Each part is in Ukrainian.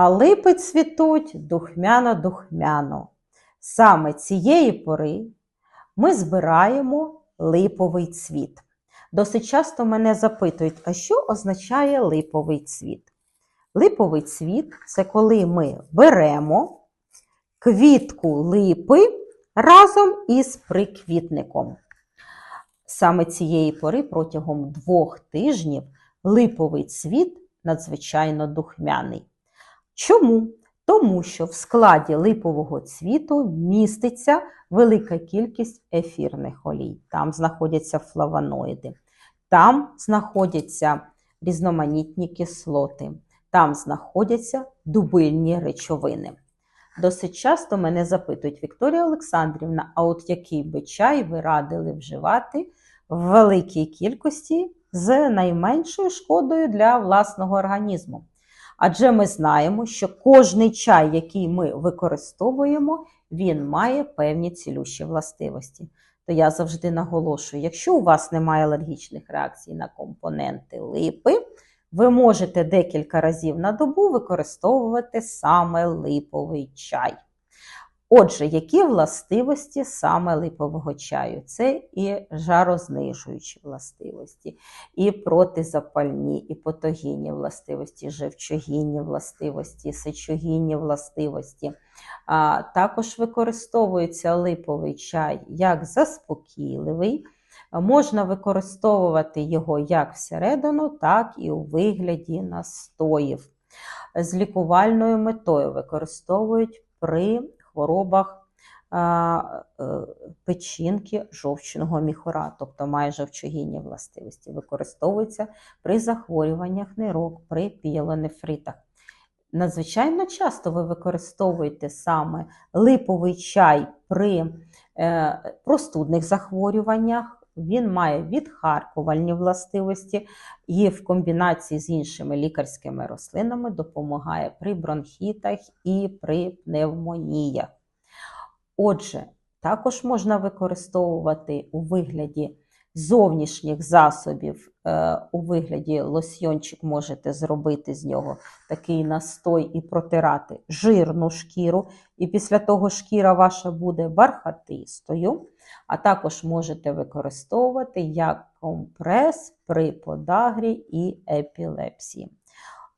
а липи цвітуть духмяно-духмяно. Саме цієї пори ми збираємо липовий цвіт. Досить часто мене запитують, а що означає липовий цвіт? Липовий цвіт це коли ми беремо квітку липи разом із приквітником. Саме цієї пори протягом двох тижнів липовий цвіт надзвичайно духмяний. Чому? Тому що в складі липового цвіту міститься велика кількість ефірних олій. Там знаходяться флавоноїди, там знаходяться різноманітні кислоти, там знаходяться дубильні речовини. Досить часто мене запитують, Вікторія Олександрівна, а от який би чай ви радили вживати в великій кількості з найменшою шкодою для власного організму? Адже ми знаємо, що кожний чай, який ми використовуємо, він має певні цілющі властивості. То я завжди наголошую: якщо у вас немає алергічних реакцій на компоненти липи, ви можете декілька разів на добу використовувати саме липовий чай. Отже, які властивості саме липового чаю? Це і жарознижуючі властивості, і протизапальні, і патогінні властивості, живчогінні властивості, сечогінні властивості. А, Також використовується липовий чай як заспокійливий. Можна використовувати його як всередину, так і у вигляді настоїв. З лікувальною метою використовують при хворобах печінки жовчного міхора, тобто має жовчогінні властивості. Використовується при захворюваннях нирок, при піелонефритах. Надзвичайно часто ви використовуєте саме липовий чай при е, простудних захворюваннях. Він має відхаркувальні властивості і в комбінації з іншими лікарськими рослинами допомагає при бронхітах і при пневмоніях. Отже, також можна використовувати у вигляді зовнішніх засобів, е, у вигляді лосьйончик можете зробити з нього такий настой і протирати жирну шкіру, і після того шкіра ваша буде бархатистою, а також можете використовувати як компрес при подагрі і епілепсії.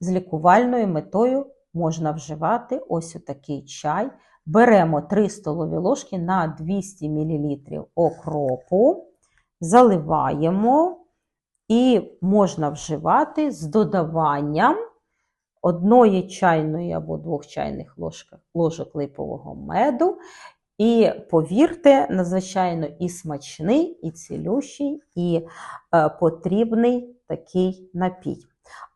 З лікувальною метою можна вживати ось такий чай. Беремо 3 столові ложки на 200 мл окропу, заливаємо і можна вживати з додаванням одної чайної або двох чайних ложок, ложок липового меду. І повірте, надзвичайно і смачний, і цілющий, і е, потрібний такий напій.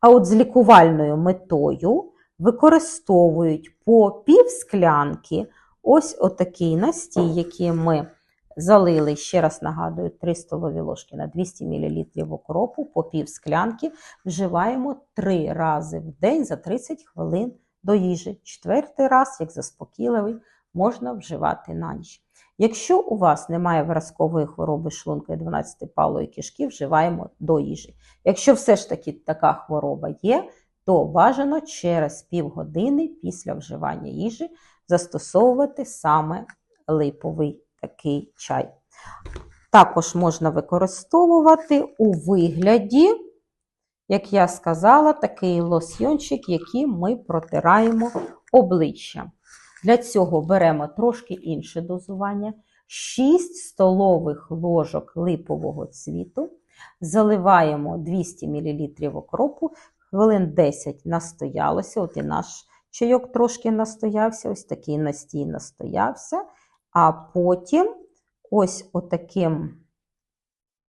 А от з лікувальною метою використовують по пів склянки ось отакий настій, який ми залили, ще раз нагадую, 3 столові ложки на 200 мл окропу, по пів склянки вживаємо 3 рази в день за 30 хвилин до їжі. Четвертий раз, як заспокійливий, можна вживати на ніч. Якщо у вас немає виразкової хвороби шлунка і 12-палої кишки, вживаємо до їжі. Якщо все ж таки така хвороба є, то бажано через півгодини після вживання їжі застосовувати саме липовий такий чай. Також можна використовувати у вигляді, як я сказала, такий лосьйончик, який ми протираємо обличчя. Для цього беремо трошки інше дозування, 6 столових ложок липового цвіту, заливаємо 200 мл окропу, хвилин 10 настоялося. От і наш чайок трошки настоявся, ось такий настій настоявся. А потім ось отаким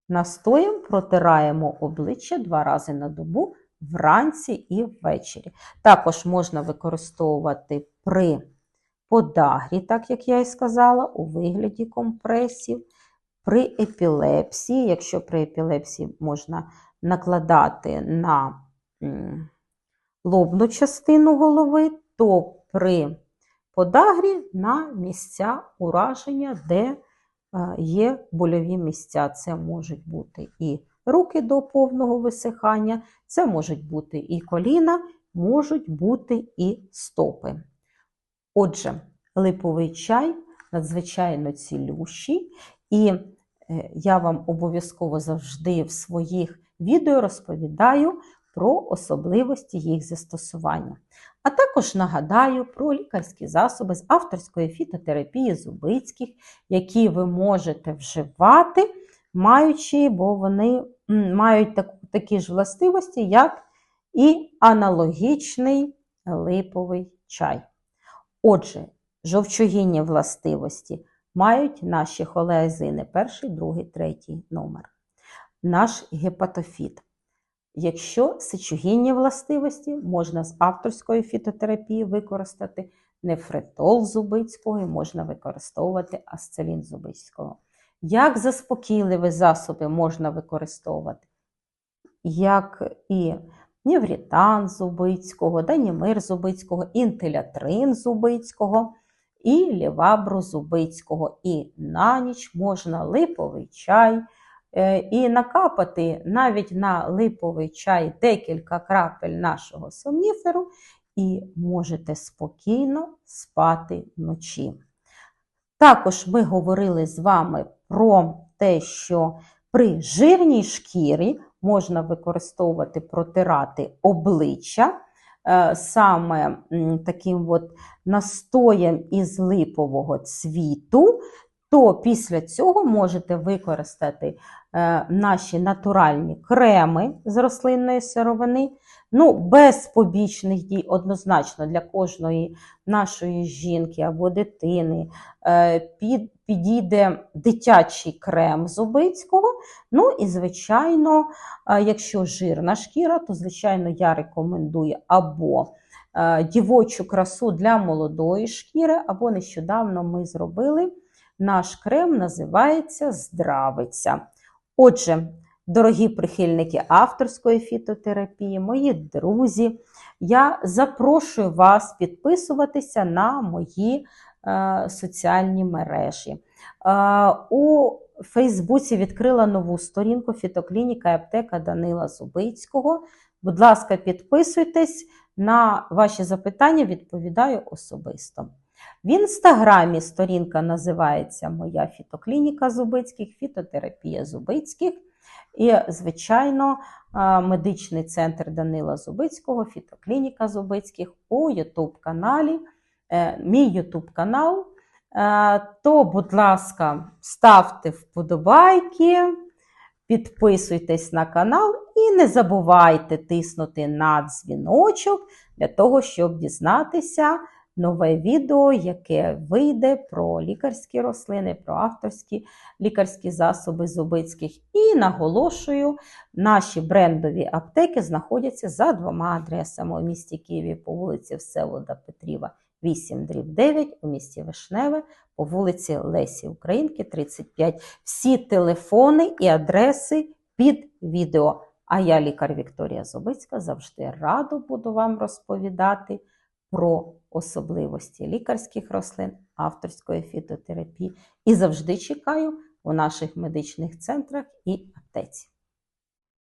настоєм протираємо обличчя два рази на добу вранці і ввечері. Також можна використовувати при подагрі, так як я і сказала, у вигляді компресів, при епілепсії, якщо при епілепсії можна накладати на лобну частину голови, то при подагрі на місця ураження, де е, є больові місця. Це можуть бути і руки до повного висихання, це можуть бути і коліна, можуть бути і стопи. Отже, липовий чай надзвичайно цілющий, і е, я вам обов'язково завжди в своїх відео розповідаю про особливості їх застосування. А також нагадаю про лікарські засоби з авторської фітотерапії зубицьких, які ви можете вживати, маючи, бо вони мають так, такі ж властивості, як і аналогічний липовий чай. Отже, жовчогінні властивості мають наші холеазини перший, другий, третій номер. Наш гепатофіт. Якщо сечогінні властивості, можна з авторської фітотерапії використати нефритол зубицького і можна використовувати асцелін зубицького. Як заспокійливі засоби можна використовувати? Як і Ніврітан Зубицького, Данімир Зубицького, інтелятрин Зубицького і лівабру Зубицького. І на ніч можна липовий чай, і накапати навіть на липовий чай декілька крапель нашого сомніферу, і можете спокійно спати вночі. Також ми говорили з вами про те, що при жирній шкірі можна використовувати, протирати обличчя е, саме таким от настоєм із липового цвіту, то після цього можете використати е, наші натуральні креми з рослинної сировини. Ну, без побічних дій, однозначно для кожної нашої жінки або дитини е, під, підійде дитячий крем зубицького. Ну і, звичайно, е, якщо жирна шкіра, то, звичайно, я рекомендую або дівочу красу для молодої шкіри, або нещодавно ми зробили наш крем, називається Здравиця. Отже, Дорогі прихильники авторської фітотерапії, мої друзі, я запрошую вас підписуватися на мої е, соціальні мережі. Е, у Фейсбуці відкрила нову сторінку фітоклініка і аптека Данила Зубицького. Будь ласка, підписуйтесь на ваші запитання, відповідаю особисто. В інстаграмі сторінка називається Моя фітоклініка Зубицьких, фітотерапія Зубицьких. І, звичайно, медичний центр Данила Зубицького, фітоклініка Зубицьких у Ютуб каналі. Мій Ютуб канал. То, будь ласка, ставте вподобайки, підписуйтесь на канал і не забувайте тиснути на дзвіночок для того, щоб дізнатися нове відео, яке вийде про лікарські рослини, про авторські лікарські засоби зубицьких. І наголошую, наші брендові аптеки знаходяться за двома адресами у місті Києві по вулиці Всеволода Петріва. 8 дріб 9 у місті Вишневе по вулиці Лесі Українки, 35. Всі телефони і адреси під відео. А я, лікар Вікторія Зубицька, завжди радо буду вам розповідати про особливості лікарських рослин, авторської фітотерапії і завжди чекаю у наших медичних центрах і аптеці.